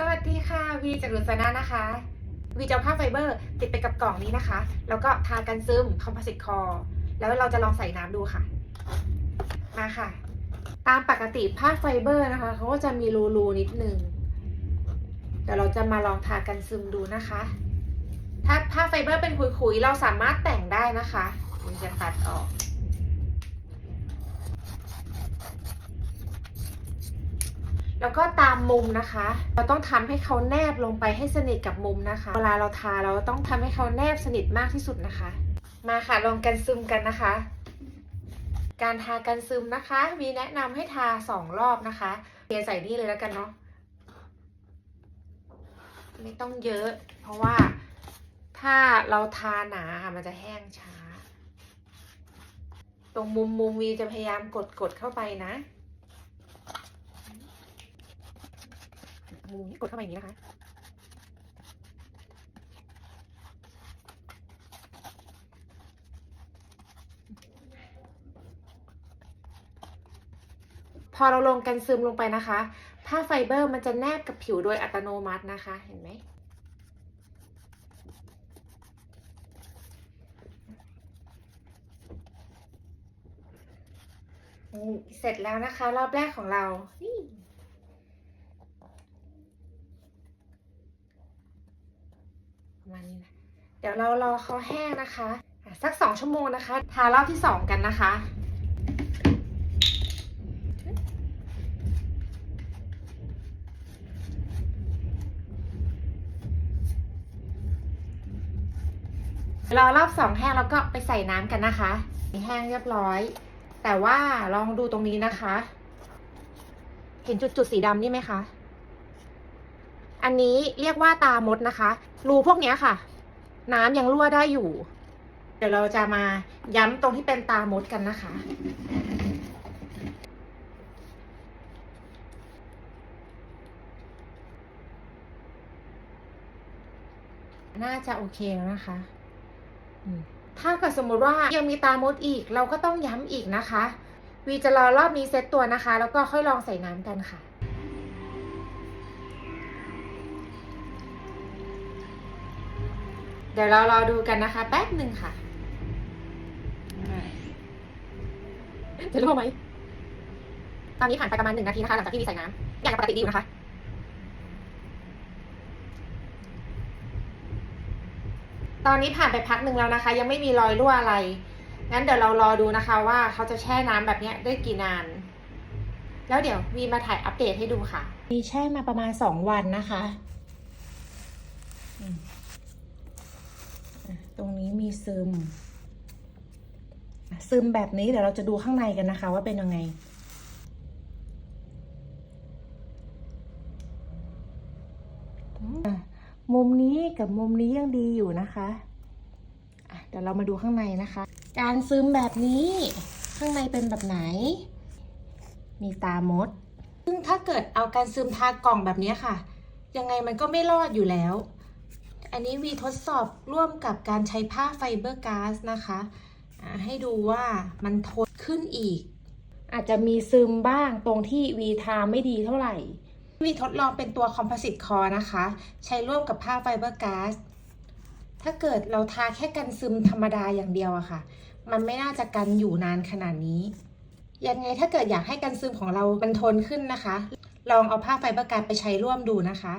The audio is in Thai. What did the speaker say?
สวัสดีค่ะวีจากรุษนานะคะวีจะเอาผ้าไฟเบอร์ ติดไปกับกล่องนี้นะคะ แล้วก็ทากันซึมคอมโพสิตคอแล้วเราจะลองใส่น้ำดูค่ะ มาค่ะ ตามปกติผ้าไฟเบอร์นะคะเขาก็จะมีรูรูนิดนึงเดี๋ยวเราจะมาลองทากันซึมดูนะคะ ถ้าผ้าไฟเบอร์เป็นขุยๆเราสามารถแต่งได้นะคะวีจะตัดออก แล้วก็ตามมุมนะคะ เราต้องทำให้เขาแนบลงไปให้สนิทกับมุมนะคะ เวลาเราทาเราต้องทำให้เขาแนบสนิทมากที่สุดนะคะ มาค่ะลองกันซึมกันนะคะ การทากันซึมนะคะวีแนะนำให้ทาสองรอบนะคะเทใส่นี่เลยแล้วกันเนาะไม่ต้องเยอะ เพราะว่าถ้าเราทาหนาค่ะมันจะแห้งช้า ตรงมุมมุมวีจะพยายามกดกดเข้าไปนะ มุมนี้กดเข้าไปอย่างนี้นะคะ พอเราลงกันซึมลงไปนะคะ ผ้าไฟเบอร์มันจะแนบกับผิวโดยอัตโนมัตินะคะ เห็นไหมเสร็จแล้วนะคะ รอบแรกของเรานี่ ประมาณนี้นะเดี๋ยวเรารอเขาแห้งนะคะสักสองชั่วโมงนะคะ ทารอบที่สองกันนะคะรอรอบสองแห้งแล้วก็ไปใส่น้ำกันนะคะแห้งเรียบร้อย แต่ว่าลองดูตรงนี้นะคะ เห็นจุดจุดๆสีดำนี่ไหมคะ อันนี้เรียกว่าตามดนะคะ รูพวกนี้ค่ะ น้ำยังรั่วได้อยู่ เดี๋ยวเราจะมาย้ำตรงที่เป็นตามดกันนะคะ น่าจะโอเคแล้วนะคะถ้าเกิดสมมติว่ายังมีตามดอีก เราก็ต้องย้ำอีกนะคะ วีจะรอรอบนี้เซตตัวนะคะ แล้วก็ค่อยลองใส่น้ำกันค่ะ เดี๋ยวเรารอดูกันนะคะ แป๊บหนึ่งค่ะ จะรู้ไหม ตอนนี้ผ่านไปประมาณหนึ่งนาทีนะคะ หลังจากที่วีใส่น้ำอย่างปกติดีอยู่นะคะตอนนี้ผ่านไปพักหนึ่งแล้วนะคะ ยังไม่มีรอยรั่วอะไร งั้นเดี๋ยวเรารอดูนะคะ ว่าเขาจะแช่น้ำแบบเนี้ยได้กี่นาน แล้วเดี๋ยววีมาถ่ายอัปเดตให้ดูค่ะ มีแช่มาประมาณสองวันนะคะอืมอะ ตรงนี้มีซึม ซึมแบบนี้เดี๋ยวเราจะดูข้างในกันนะคะ ว่าเป็นยังไงมุมนี้กับมุมนี้ยังดีอยู่นะคะอะเดี๋ยวเรามาดูข้างในนะคะ การซึมแบบนี้ข้างในเป็นแบบไหน มีตามด ซึ่งถ้าเกิดเอาการซึมทากล่องแบบนี้ค่ะ ยังไงมันก็ไม่รอดอยู่แล้ว อันนี้วีทดสอบร่วมกับการใช้ผ้าไฟเบอร์ก๊าซนะคะให้ดูว่ามันทนขึ้นอีก อาจจะมีซึมบ้างตรงที่วีทาไม่ดีเท่าไหร่วีทดลองเป็นตัวคอมโพสิตคอนะคะ ใช้ร่วมกับผ้าไฟเบอร์ก๊าซถ้าเกิดเราทาแค่กันซึมธรรมดาอย่างเดียวอะค่ะ มันไม่น่าจะกันอยู่นานขนาดนี้ ยังไงถ้าเกิดอยากให้กันซึมของเรามันทนขึ้นนะคะ ลองเอาผ้าไฟเบอร์ก๊าซไปใช้ร่วมดูนะคะ